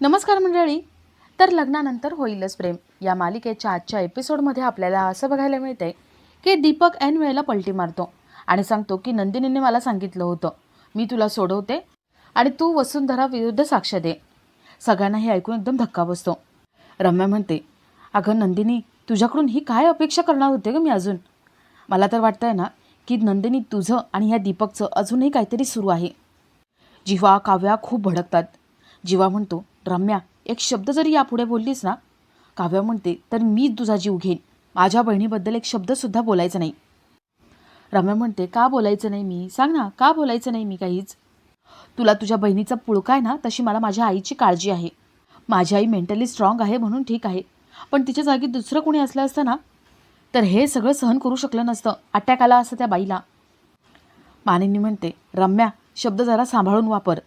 नमस्कार मंडळी. तर लग्नानंतर होईलच प्रेम. या मालिकेच्या आजच्या एपिसोडमध्ये आपल्याला असं बघायला मिळते की दीपक ऐन वेळेला पलटी मारतो आणि सांगतो की नंदिनीने मला सांगितलं होतं. मी तुला सोडवते आणि तू वसुंधरा विरुद्ध साक्ष दे. सगळ्यांना हे ऐकून एकदम धक्का बसतो. रम्या म्हणते अगं नंदिनी तुझ्याकडून ही काय अपेक्षा करणार होते ग मी अजून? मला तर वाटतंय ना की नंदिनी तुझं आणि ह्या दीपकचं अजूनही काहीतरी सुरू आहे. जिवा काव्या खूप भडकतात. जिवा म्हणतो रम्या एक शब्द जरी यापुढे बोललीस ना काव्या म्हणते तर मीच तुझा जीव घेईन. माझ्या बहिणीबद्दल एक शब्दसुद्धा बोलायचा नाही. रम्या म्हणते का बोलायचं नाही मी? सांग ना का बोलायचं नाही मी काहीच? तुला तुझ्या बहिणीचा पुळका आहे ना तशी मला माझ्या आईची काळजी आहे. माझी आई मेंटली स्ट्रॉंग आहे म्हणून ठीक आहे. पण तिच्या जागी दुसरं कोणी असलं असतं ना तर हे सगळं सहन करू शकलं नसतं. अटॅक आला असतं त्या बाईला. मानिनी म्हणते रम्या शब्द जरा सांभाळून वापर.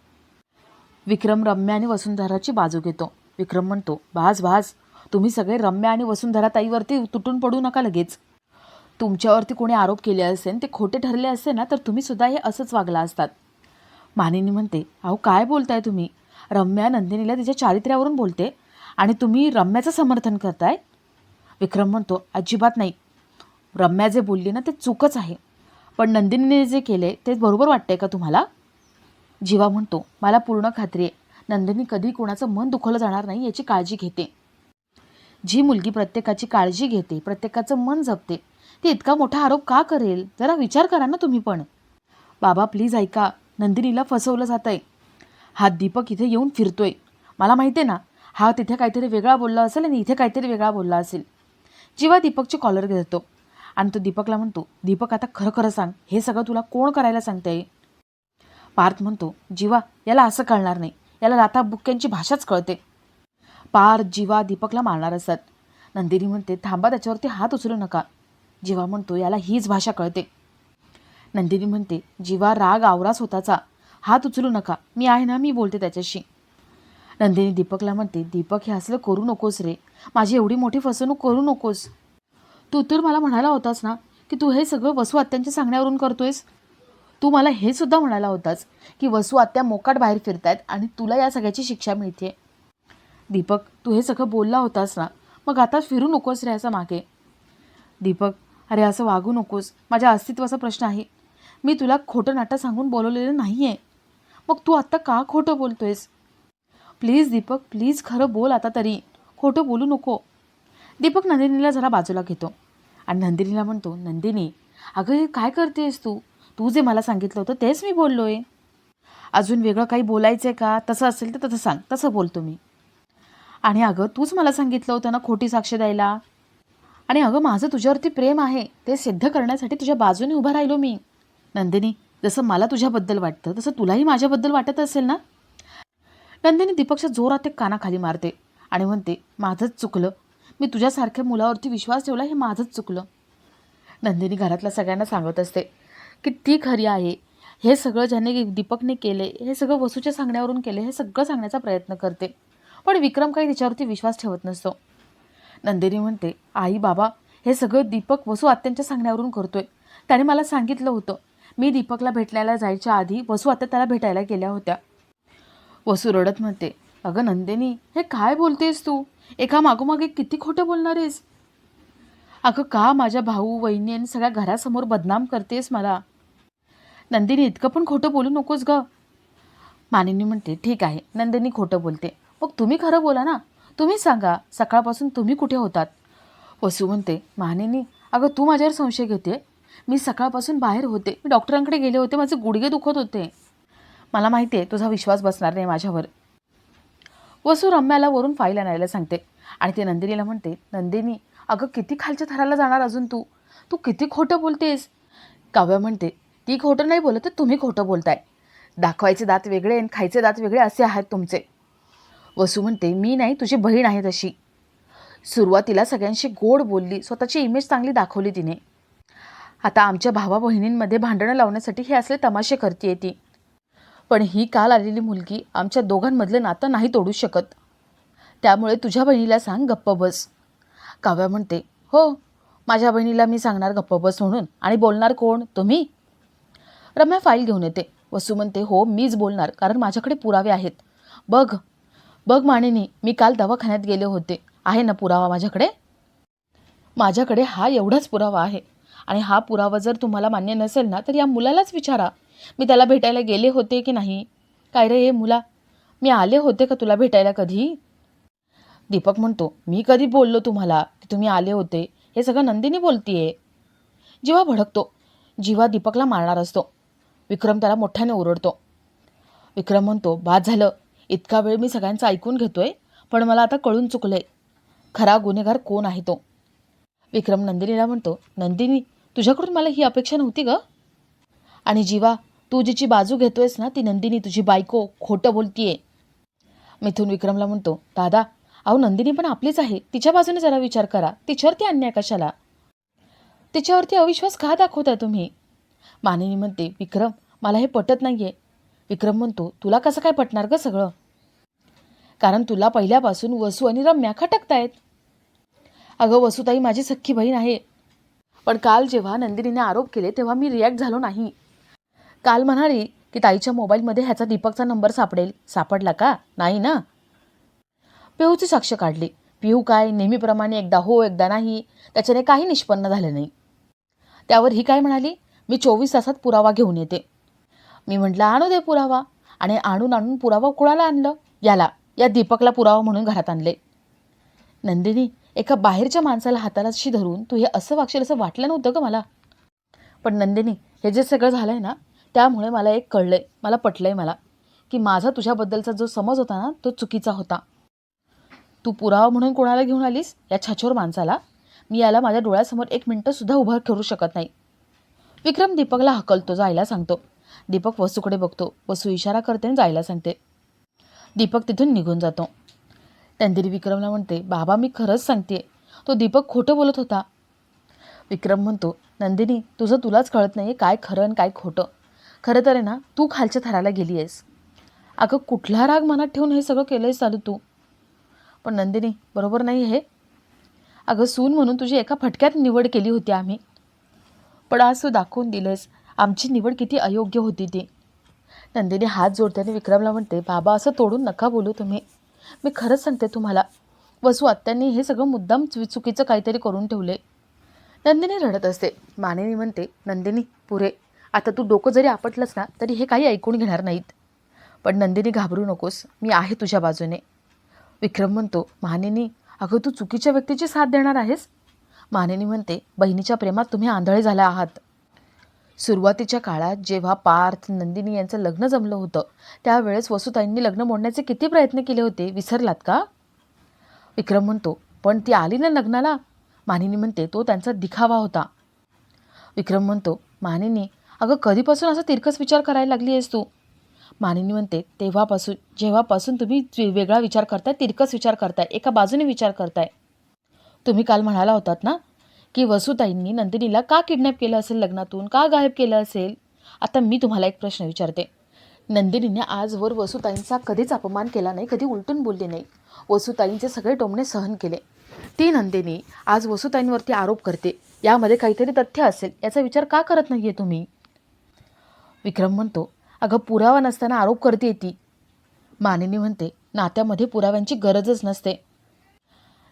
विक्रम रम्या आणि वसुंधराची बाजू घेतो. विक्रम म्हणतो भास भास तुम्ही सगळे रम्या आणि वसुंधरा ताईवरती तुटून पडू नका लगेच. तुमच्यावरती कोणी आरोप केले असेल ते खोटे ठरले असते ना तर तुम्ही सुद्धा हे असंच वागला असतात. मानिनी म्हणते अहो काय बोलताय तुम्ही? रम्या नंदिनीला तिच्या चारित्र्यावरून बोलते आणि तुम्ही रम्याचं समर्थन करताय? विक्रम म्हणतो अजिबात नाही. रम्या जे बोलली ना ते चूकच आहे. पण नंदिनीने जे केले ते बरोबर वाटतंय का तुम्हाला? जीवा म्हणतो मला पूर्ण खात्री आहे. नंदिनी कधी कोणाचं मन दुखवलं जाणार नाही याची काळजी घेते. जी मुलगी प्रत्येकाची काळजी घेते प्रत्येकाचं मन जपते ती इतका मोठा आरोप का करेल? जरा विचार करा ना तुम्ही पण. बाबा प्लीज ऐका. नंदिनीला फसवलं जात आहे हा दीपक इथे येऊन फिरतोय. मला माहिती आहे ना हा तिथे काहीतरी वेगळा बोलला असेल आणि इथे काहीतरी वेगळा बोलला असेल. जीवा दीपकची कॉलर घेतो. आणि तो दीपकला म्हणतो दीपक आता खरं खरं सांग. हे सगळं तुला कोण करायला सांगते पार्थ म्हणतो जीवा याला असं कळणार नाही. याला लाथा बुक्क्यांची भाषाच कळते. पार्थ जीवा दीपकला मारणार असतात नंदिनी म्हणते थांबा त्याच्यावरती हात उचलू नका. जीवा म्हणतो याला हीच भाषा कळते. नंदिनी म्हणते जीवा राग आवरा स्वतःचा. हात उचलू नका. मी आहे ना मी बोलते त्याच्याशी. नंदिनी दीपकला म्हणते दीपक हे असलं करू नकोस रे. माझी एवढी मोठी फसवणूक करू नकोस. तू तर मला म्हणाला होतास ना की तू हे सगळं वसू आत्यांच्या सांगण्यावरून करतोयस? तू मला हे सुद्धा म्हणाला होतास की वसू आत्या मोकाट बाहेर फिरतायत आणि तुला या सगळ्याची शिक्षा मिळते दीपक तू हे सगळं बोलला होतास ना मग आता फिरू नकोस रे असं मागे. दीपक अरे असं वागू नकोस माझ्या अस्तित्वाचा प्रश्न आहे. मी तुला खोटं नाटं सांगून बोलवलेलं नाही आहे मग तू आत्ता का खोटं बोलतोयस? प्लीज दीपक प्लीज खरं बोल आता तरी. खोटं बोलू नको. दीपक नंदिनीला जरा बाजूला घेतो. आणि नंदिनीला म्हणतो नंदिनी अगं हे काय करतेस तू? तू जे मला सांगितलं होतं तेच मी बोललो आहे अजून वेगळं काही बोलायचं आहे का? तसं असेल तर तसं सांग. तसं बोलतो मी आणि अगं तूच मला सांगितलं होतं ना खोटी साक्ष द्यायला. आणि अगं माझं तुझ्यावरती प्रेम आहे. ते सिद्ध करण्यासाठी तुझ्या बाजूने उभं राहिलो मी. नंदिनी जसं मला तुझ्याबद्दल वाटतं तसं तुलाही माझ्याबद्दल वाटत असेल ना? नंदिनी दीपकच्या जोरात ते कानाखाली मारते आणि म्हणते माझंच चुकलं. मी तुझ्यासारख्या मुलावरती विश्वास ठेवला हे माझंच चुकलं. नंदिनी घरातल्या सगळ्यांना सांगत असते की ती खरी आहे. हे सगळं ज्याने दीपकने केले हे सगळं वसूच्या सांगण्यावरून केले हे सगळं सांगण्याचा प्रयत्न करते. पण विक्रम काही तिच्यावरती विश्वास ठेवत नसतो. नंदिनी म्हणते आई बाबा हे सगळं दीपक वसू आत्यांच्या सांगण्यावरून करतोय. त्याने मला सांगितलं होतं. मी दीपकला भेटण्याला जायच्या आधी वसू आत्या त्याला भेटायला गेल्या होत्या. वसू रडत म्हणते अगं नंदिनी हे काय बोलतेस तू? एका मागोमागे किती खोटं बोलणार आहेस? अगं का माझ्या भाऊ वहिनी आणि सगळ्या घरासमोर बदनाम करतेस मला? नंदिनी इतकं पण खोटं बोलू नकोस ग. मानिनी म्हणते ठीक आहे नंदिनी खोटं बोलते. मग तुम्ही खरं बोला ना. तुम्ही सांगा सकाळपासून तुम्ही कुठे होतात? वसू म्हणते मानिनी अगं तू माझ्यावर संशय घेते? मी सकाळपासून बाहेर होते. मी डॉक्टरांकडे गेले होते. माझे गुडघे दुखत होते. मला माहिती आहे तुझा विश्वास बसणार नाही माझ्यावर. वसू रम्याला वरून फाईल आणायला सांगते आणि ते नंदिनीला म्हणते नंदिनी अगं किती खालच्या थराला जाणार अजून तू? तू किती खोटं बोलतेस? काव्या म्हणते ती खोटं नाही बोलत तर तुम्ही खोटं बोलताय. दाखवायचे दात वेगळे आणि खायचे दात वेगळे असे आहेत तुमचे. वसू म्हणते मी नाही तुझी बहीण आहे तशी. सुरुवातीला सगळ्यांशी गोड बोलली स्वतःची इमेज चांगली दाखवली तिने. आता आमच्या भावा बहिणींमध्ये भांडणं लावण्यासाठी हे असले तमाशे करते ती. पण ही काल आलेली मुलगी आमच्या दोघांमधलं नातं नाही तोडू शकत. त्यामुळे तुझ्या बहिणीला सांग गप्प बस. काव्या म्हणते हो माझ्या बहिणीला मी सांगणार गप्प बस म्हणून. आणि बोलणार कोण? तुम्ही? रम्या फाईल घेऊन येते. वसू म्हणते हो मीच बोलणार कारण माझ्याकडे पुरावे आहेत. बघ बघ मानिनी मी काल दवाखान्यात गेले होते. आहे ना पुरावा माझ्याकडे? माझ्याकडे हा एवढाच पुरावा आहे. आणि हा पुरावा जर तुम्हाला मान्य नसेल ना तर या मुलालाच विचारा. मी त्याला भेटायला गेले होते की नाही? काय रे हे मुला मी आले होते का तुला भेटायला कधी? दीपक म्हणतो मी कधी बोललो तुम्हाला की तुम्ही आले होते? हे सगळं नंदिनी बोलतीये. जीवा भडकतो. जीवा दीपकला मारणार असतो. विक्रम त्याला मोठ्याने ओरडतो. विक्रम म्हणतो बाद झालं. इतका वेळ मी सगळ्यांचं ऐकून घेतोय पण मला आता कळून चुकलंय. खरा गुन्हेगार कोण आहे तो? विक्रम नंदिनीला म्हणतो नंदिनी तुझ्याकडून मला ही अपेक्षा नव्हती ग. आणि जीवा तू जिची बाजू घेतोयस ना ती नंदिनी तुझी बायको खोटं बोलतीये. मिथून विक्रमला म्हणतो दादा अहो नंदिनी पण आपलीच आहे. तिच्या बाजूने जरा विचार करा. तिच्यावरती अन्याय कशाला? तिच्यावरती अविश्वास का दाखवताय तुम्ही? मानिनी म्हणते विक्रम मला हे पटत नाही आहे विक्रम म्हणतो तुला कसं काय पटणार ग सगळं? कारण तुला पहिल्यापासून वसू आणि रम्या खटकतायत. अगं वसुताई माझी सख्खी बहीण आहे. पण काल जेव्हा नंदिनीने आरोप केले तेव्हा मी रिॲक्ट झालो नाही. काल म्हणाली की ताईच्या मोबाईलमध्ये ह्याचा दीपकचा नंबर सापडेल. सापडला का? नाही ना? पिहूची साक्ष काढली. पिहू काय? नेहमीप्रमाणे एकदा हो एकदा नाही. त्याच्याने काही निष्पन्न झालं नाही. त्यावर ही काय म्हणाली? मी चोवीस तासात पुरावा घेऊन येते. मी म्हटलं आणू दे पुरावा. आणि आणून आणून पुरावा कुणाला आणलं? याला या दीपकला पुरावा म्हणून घरात आणले. नंदिनी एका बाहेरच्या माणसाला हातालाशी धरून तू हे असं वागशील असं वाटलं नव्हतं का मला. पण नंदिनी हे जे सगळं झालं आहे ना त्यामुळे मला एक कळलं आहे मला पटलं आहे मला की माझा तुझ्याबद्दलचा जो समज होता ना तो चुकीचा होता. तू पुरावा म्हणून कोणाला घेऊन आलीस? या छाछोर माणसाला? मी याला माझ्या डोळ्यासमोर एक मिनटंसुद्धा उभं करू शकत नाही. विक्रम दीपकला हकलतो जायला सांगतो. दीपक वसूकडे बघतो. वसू इशारा करते आणि जायला सांगते. दीपक तिथून निघून जातो. नंदिनी विक्रमला म्हणते बाबा मी खरंच सांगते तो दीपक खोटं बोलत होता. विक्रम म्हणतो नंदिनी तुझं तुलाच कळत नाही काय खरं आणि काय खोटं. खरं तर आहे ना तू खालच्या थराला गेली आहेस. अगं कुठला राग मनात ठेवून हे सगळं केलं आहेस चालू तू? पण नंदिनी बरोबर नाही हे अगं सून म्हणून तुझी एका फटक्यात निवड केली होती आम्ही. पण आज तू दाखवून दिलंस. आमची निवड किती अयोग्य होती ती. नंदिनी हात जोडताना विक्रमला म्हणते बाबा असं तोडून नका बोलू तुम्ही. मी खरंच सांगते तुम्हाला. वसू आत्यांनी हे सगळं मुद्दाम चु- चुकीचं काहीतरी करून ठेवले. नंदिनी रडत असते. मानिनी म्हणते नंदिनी पुरे. आता तू डोकं जरी आपटलंस ना तरी हे काही ऐकून घेणार नाहीत. पण नंदिनी घाबरू नकोस. मी आहे तुझ्या बाजूने. विक्रम म्हणतो मानिनी अगं तू चुकीच्या व्यक्तीची साथ देणार आहेस? मानिनी म्हणते बहिणीच्या प्रेमात तुम्ही आंधळे झाला आहात. सुरुवातीच्या काळात जेव्हा पार्थ नंदिनी यांचं लग्न जमलं होतं त्यावेळेस वसुताईंनी लग्न मोडण्याचे किती प्रयत्न केले होते? विसरलात का? विक्रम म्हणतो पण ती आली ना लग्नाला? मानिनी म्हणते तो त्यांचा दिखावा होता. विक्रम म्हणतो मानिनी अगं कधीपासून असा तिरकस विचार करायला लागली आहेस तू? मानिनी म्हणते तेव्हापासून जेव्हापासून तुम्ही वेगळा विचार करताय तिरकस विचार करताय एका बाजूने विचार करताय. तुम्ही काल म्हणाला होतात ना की वसुताईंनी नंदिनीला का किडनॅप केलं असेल लग्नातून? का गायब केलं असेल? आता मी तुम्हाला एक प्रश्न विचारते. नंदिनीने आजवर वसुताईंचा कधीच अपमान केला नाही कधी उलटून बोलली नाही. वसुताईंचे सगळे टोमणे सहन केले. ती नंदिनी आज वसुताईंवरती आरोप करते. यामध्ये काहीतरी तथ्य असेल. याचा विचार का करत नाही आहे तुम्ही? विक्रम म्हणतो अगं पुरावा नसताना आरोप करते ती. मानिनी म्हणते नात्यामध्ये पुराव्यांची गरजच नसते.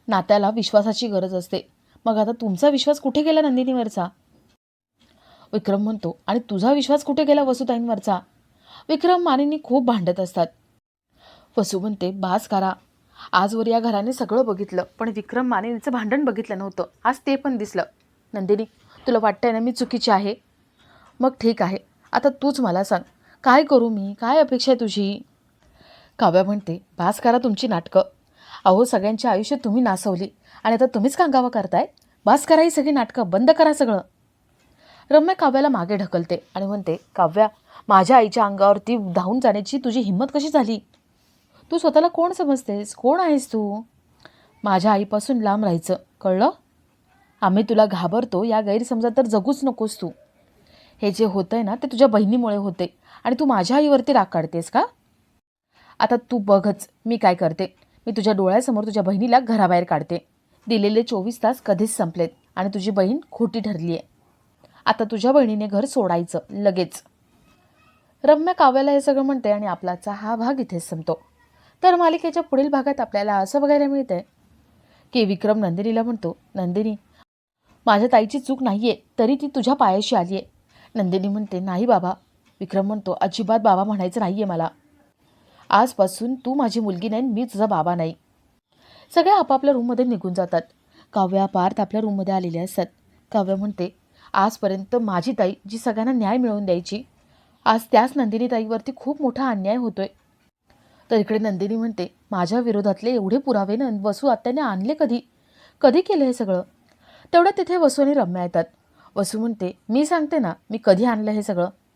नात्याला विश्वासाची गरज असते. मग आता तुमचा विश्वास कुठे गेला नंदिनीवरचा? विक्रम म्हणतो आणि तुझा विश्वास कुठे गेला वसुताईंवरचा? विक्रम मानिनी खूप भांडत असतात. वसू म्हणते बास करा. आजवर या घराने सगळं बघितलं पण विक्रम मानिनीचं भांडण बघितलं नव्हतं. आज ते पण दिसलं. नंदिनी तुला वाटतंय ना मी चुकीची आहे? मग ठीक आहे. आता तूच मला सांग. काय करू मी? काय अपेक्षा आहे तुझी? काव्या म्हणते भास करा तुमची नाटकं. अहो सगळ्यांची आयुष्य तुम्ही नासवली. आणि आता तुम्हीच कांगावा करताय? बास करा ही सगळी नाटकं बंद करा सगळं. रम्या काव्याला मागे ढकलते आणि म्हणते काव्या माझ्या आईच्या अंगावरती धावून जाण्याची तुझी हिंमत कशी झाली? तू स्वतःला कोण समजतेस? कोण आहेस तू? माझ्या आईपासून लांब राहायचं कळलं? आम्ही तुला घाबरतो या गैरसमजात तर जगूच नकोस तू. हे जे होतं आहे ना ते तुझ्या बहिणीमुळे होते आणि तू माझ्या आईवरती राग काढतेस का? आता तू बघच मी काय करते. मी तुझ्या डोळ्यासमोर तुझ्या बहिणीला घराबाहेर काढते. दिलेले चोवीस तास कधीच संपलेत आणि तुझी बहीण खोटी ठरली आहे आता तुझ्या बहिणीने घर सोडायचं लगेच. रम्या काव्याला हे सगळं म्हणते आणि आपलाचा हा भाग इथेच संपतो. तर मालिकेच्या पुढील भागात आपल्याला असं बघायला मिळतंय. की. विक्रम नंदिनीला म्हणतो नंदिनी माझ्या ताईची चूक नाही आहे तरी ती तुझ्या पायाशी आली आहे नंदिनी म्हणते नाही बाबा. विक्रम म्हणतो अजिबात बाबा म्हणायचं नाही आहे मला. आजपासून तू माझी मुलगी नाही मी तुझा बाबा नाही. सगळे आपापल्या रूममध्ये निघून जातात. काव्या पार्थ आपल्या रूममध्ये आलेले असतात काव्या म्हणते आजपर्यंत माझी ताई जी सगळ्यांना न्याय मिळवून द्यायची आज त्याच नंदिनी ताईवरती खूप मोठा अन्याय होतोय. तर इकडे नंदिनी म्हणते माझ्या विरोधातले एवढे पुरावे न वसू आत्याने आणले कधी? कधी केलं हे सगळं? तेवढं तिथे वसू आणि रम्या येतात. वसू म्हणते मी सांगते ना मी कधी आणलं हे सगळं?